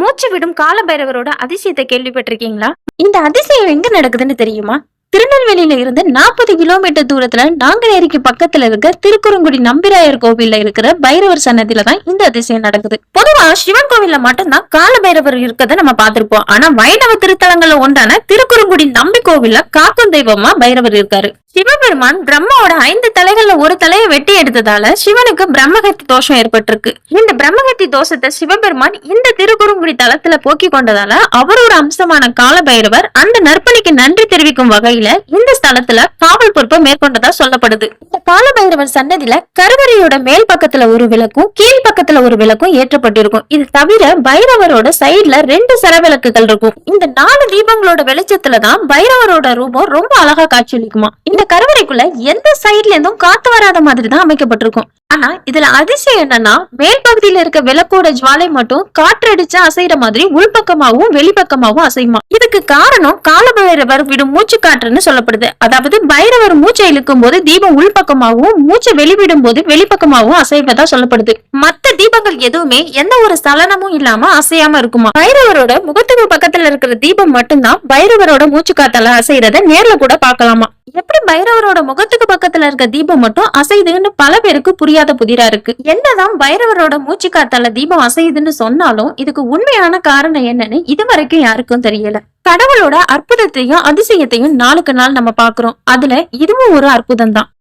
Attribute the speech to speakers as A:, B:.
A: மூச்சு விடும் காலபைரவரோட அதிசயத்தை கேள்விப்பட்டிருக்கீங்களா? இந்த அதிசயம் எங்க நடக்குதுன்னு தெரியுமா? திருநெல்வேலியில இருந்து நாற்பது கிலோமீட்டர் தூரத்துல நாங்குநேரிக்கு பக்கத்துல இருக்க திருக்குறங்குடி நம்பிராயர் கோவில்ல இருக்கிற பைரவர் சன்னதியில தான் இந்த அதிசயம் நடக்குது. பொதுவா சிவன் கோவில்ல மட்டும்தான் கால பைரவர் இருக்கிறத நம்ம பார்த்திருப்போம். ஆனா வைணவ திருத்தலங்கள்ல ஒன்றான திருக்குறங்குடி நம்பி கோவில்ல காக்கும் தெய்வமா பைரவர் இருக்காரு. சிவபெருமான் பிரம்மாவோட ஐந்து தலைகள்ல ஒரு தலையை வெட்டி எடுத்ததால சிவனுக்கு பிரம்மகத்தி தோஷம் ஏற்பட்டிருக்கு. இந்த பிரம்மகத்தி தோஷத்தை சிவபெருமான் இந்த திருக்குறுங்குடி தளத்துல போக்கி கொண்டதால அவரோட அம்சமான கால பைரவர். அந்த நற்பணிக்கு நன்றி தெரிவிக்கும் வகையில் இந்த ஸ்தலத்துல காவல் பொறுப்பை மேற்கொண்டதா சொல்லப்படுது. இந்த காலபைரவர் சன்னதியில கருவறையோட மேல் பக்கத்துல ஒரு விளக்கும் கீழ் பக்கத்துல ஒரு விளக்கும் ஏற்றப்பட்டிருக்கும். இது தவிர பைரவரோட சைடுல ரெண்டு சரவிளக்குகள் இருக்கும். இந்த நாலு தீபங்களோட வெளிச்சத்துலதான் பைரவரோட ரூபம் ரொம்ப அழகா காட்சியளிக்குமா இந்த கருவறைக்குள்ள எந்த சைடுல இருந்தும் காத்து வராத மாதிரி தான் அமைக்கப்பட்டிருக்கும். ஆனா இதுல அதிசயம் என்னன்னா மேல் பகுதியில இருக்க விளக்கோட ஜுவாலை மட்டும் காற்றடிச்சா அசைற மாதிரி உள்பக்கமாவும் வெளிப்பக்கமாவும் அசையுமா? இதுக்கு காரணம் காலபைரவர் விடும் மூச்சு காற்றுன்னு சொல்லப்படுது. அதாவது பைரவர் மூச்சை இழுக்கும் போது தீபம் உள்பக்கமாவும் மூச்சை வெளிவிடும் போது வெளிப்பக்கமாவும் அசைவதா சொல்லப்படுது. மத்த தீபங்கள் எதுவுமே எந்த ஒரு சலனமும் இல்லாம அசையாம இருக்குமா? பைரவரோட முகத்துக்கு பக்கத்துல இருக்கிற தீபம் மட்டும்தான் பைரவரோட மூச்சு காத்தால அசைறத நேர்ல கூட பாக்கலாமா எப்படி பைரவரோட முகத்துக்கு பக்கத்துல இருக்க தீபம் மட்டும் அசையுதுன்னு பல பேருக்கு புரியாத புதிரா இருக்கு. என்னதான் பைரவரோட மூச்சு காத்தால தீபம் அசையுதுன்னு சொன்னாலும் இதுக்கு உண்மையான காரணம் என்னன்னு இது வரைக்கும் யாருக்கும் தெரியல. கடவுளோட அற்புதத்தையும் அதிசயத்தையும் நாளுக்கு நாள் நம்ம பாக்குறோம் அதுல இதுவும் ஒரு அற்புதம் தான்